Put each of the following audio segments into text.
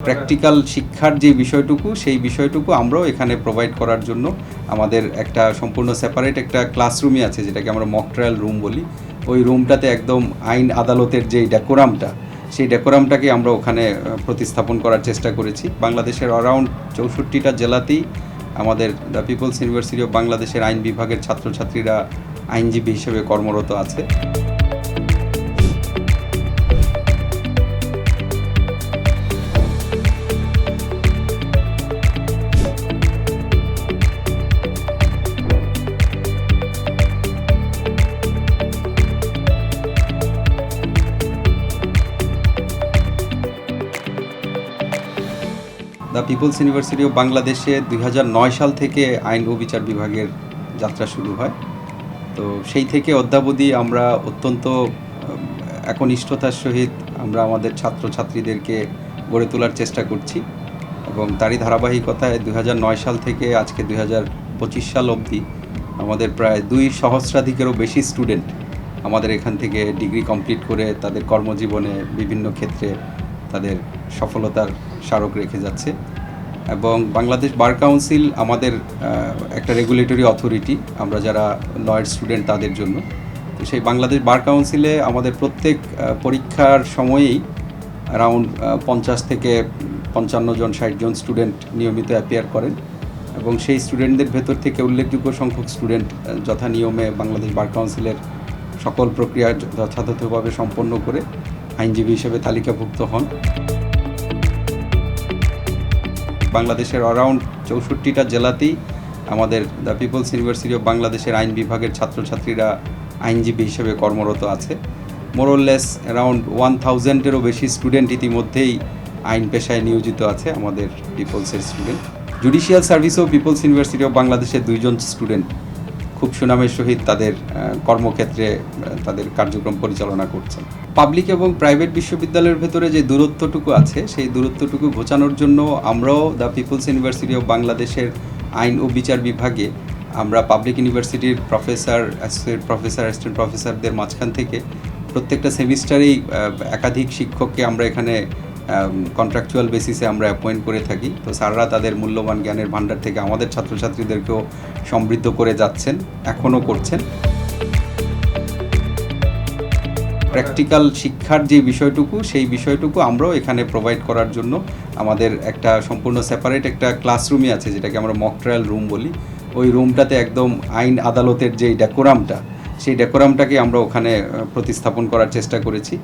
Practical শিক্ষার যে বিষয়টুকু, সেই বিষয়টুকু আমরাও এখানে প্রোভাইড করার জন্য আমাদের একটা সম্পূর্ণ সেপারেট একটা ক্লাসরুমই আছে, যেটাকে আমরা মক ট্রায়াল রুম বলি। ওই রুমটাতে একদম আইন আদালতের যে ডেকোরামটা সেই ডেকোরামটাকে আমরা ওখানে প্রতিস্থাপন করার চেষ্টা করেছি। বাংলাদেশের অ্যারাউন্ড চৌষট্টিটা জেলাতেই আমাদের দ্য পিপলস ইউনিভার্সিটি অফ বাংলাদেশের আইন বিভাগের ছাত্রছাত্রীরা আইনজীবী হিসেবে কর্মরত আছে। পিপলস ইউনিভার্সিটি অফ বাংলাদেশে দুই হাজার নয় সাল থেকে আইন ও বিচার বিভাগের যাত্রা শুরু হয়। তো সেই থেকে অদ্যাবধি আমরা অত্যন্ত একনিষ্ঠতার সহিত আমরা আমাদের ছাত্রছাত্রীদেরকে গড়ে তোলার চেষ্টা করছি এবং তারই ধারাবাহিকতায় দুই হাজার নয় সাল থেকে আজকে দুই হাজার পঁচিশ সাল অবধি আমাদের প্রায় দুই সহস্রাধিকেরও বেশি স্টুডেন্ট আমাদের এখান থেকে ডিগ্রি কমপ্লিট করে তাদের কর্মজীবনে বিভিন্ন ক্ষেত্রে তাদের সফলতার স্মারক রেখে যাচ্ছে। এবং বাংলাদেশ বার কাউন্সিল আমাদের একটা রেগুলেটরি অথরিটি আমরা যারা লয়ার স্টুডেন্ট তাদের জন্য। তো সেই বাংলাদেশ বার কাউন্সিলে আমাদের প্রত্যেক পরীক্ষার সময়েই অ্যারাউন্ড পঞ্চাশ থেকে পঞ্চান্ন জন, ষাট জন স্টুডেন্ট নিয়মিত অ্যাপিয়ার করেন এবং সেই স্টুডেন্টদের ভেতর থেকে উল্লেখযোগ্য সংখ্যক স্টুডেন্ট যথা নিয়মে বাংলাদেশ বার কাউন্সিলের সকল প্রক্রিয়া যথাযথভাবে সম্পন্ন করে আইনজীবী হিসেবে তালিকাভুক্ত হন। বাংলাদেশের অরাউন্ড চৌষট্টিটা জেলাতেই আমাদের দ্য পিপলস ইউনিভার্সিটি অফ বাংলাদেশের আইন বিভাগের ছাত্রছাত্রীরা আইনজীবী হিসেবে কর্মরত আছে। মোরললেস অ্যারাউন্ড ওয়ান থাউজেন্ডেরও বেশি স্টুডেন্ট ইতিমধ্যেই আইন পেশায় নিয়োজিত আছে আমাদের পিপলসের স্টুডেন্ট জুডিশিয়াল সার্ভিসেও পিপলস ইউনিভার্সিটি অফ বাংলাদেশের দুইজন স্টুডেন্ট খুব সুনামের সহিত তাদের কর্মক্ষেত্রে তাদের কার্যক্রম পরিচালনা করছেন। পাবলিক এবং প্রাইভেট বিশ্ববিদ্যালয়ের ভেতরে যে দূরত্বটুকু আছে, সেই দূরত্বটুকু ঘোচানোর জন্য আমরাও দ্য পিপলস ইউনিভার্সিটি অফ বাংলাদেশের আইন ও বিচার বিভাগে আমরা পাবলিক ইউনিভার্সিটির প্রফেসর অ্যাসোসিয়েট প্রফেসর, অ্যাসিস্ট্যান্ট প্রফেসরদের মাঝখান থেকে প্রত্যেকটা সেমিস্টারেই একাধিক শিক্ষককে আমরা এখানে কন্ট্রাকচুয়াল বেসিসে আমরা অ্যাপয়েন্ট করে থাকি। তো স্যাররা তাদের মূল্যবান জ্ঞানের ভাণ্ডার থেকে আমাদের ছাত্রছাত্রীদেরকেও সমৃদ্ধ করে যাচ্ছেন, এখনও করছেন। প্র্যাকটিক্যাল শিক্ষার যে বিষয়টুকু, সেই বিষয়টুকু আমরাও এখানে প্রোভাইড করার জন্য আমাদের একটা সম্পূর্ণ সেপারেট একটা ক্লাসরুমই আছে, যেটাকে আমরা মক ট্রায়াল রুম বলি। ওই রুমটাতে একদম আইন আদালতের যে ডেকোরামটা সেই ডেকোরামটাকে আমরা ওখানে প্রতিস্থাপন করার চেষ্টা করেছি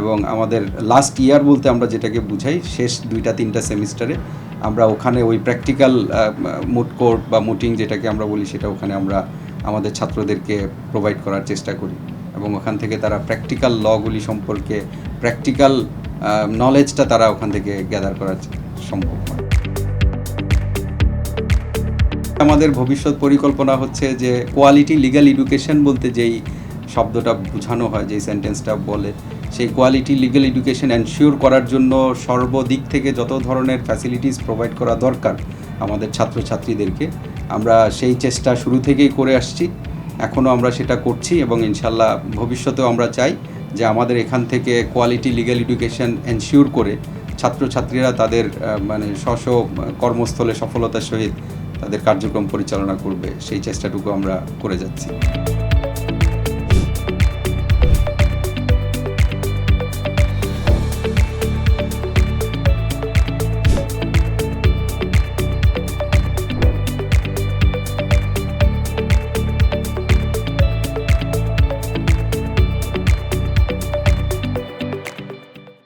এবং আমাদের লাস্ট ইয়ার বলতে আমরা যেটাকে বুঝাই, শেষ দুইটা, তিনটা সেমিস্টারে আমরা ওখানে ওই প্র্যাকটিক্যাল মুড কোর্ট বা মুটিং যেটাকে আমরা বলি সেটা ওখানে আমরা আমাদের ছাত্রদেরকে প্রোভাইড করার চেষ্টা করি এবং ওখান থেকে তারা প্র্যাকটিক্যাল লগুলি সম্পর্কে প্র্যাকটিক্যাল নলেজটা তারা ওখান থেকে গ্যাদার করার সম্ভব হয়। আমাদের ভবিষ্যৎ পরিকল্পনা হচ্ছে যে কোয়ালিটি লিগ্যাল এডুকেশন বলতে যেই শব্দটা বোঝানো হয়, যেই সেন্টেন্সটা বলে, সেই কোয়ালিটি লিগ্যাল এডুকেশন এনশিওর করার জন্য সর্বদিক থেকে যত ধরনের ফ্যাসিলিটিস প্রোভাইড করা দরকার আমাদের ছাত্রছাত্রীদেরকে, আমরা সেই চেষ্টা শুরু থেকেই করে আসছি। এখনও আমরা সেটা করছি এবং ইনশাল্লাহ ভবিষ্যতেও আমরা চাই যে আমাদের এখান থেকে কোয়ালিটি লিগ্যাল এডুকেশন এনশিওর করে ছাত্রছাত্রীরা তাদের মানে স্ব কর্মস্থলে সফলতার সহিত তাদের কার্যক্রম পরিচালনা করবে সেই চেষ্টাটুকু আমরা করে যাচ্ছি।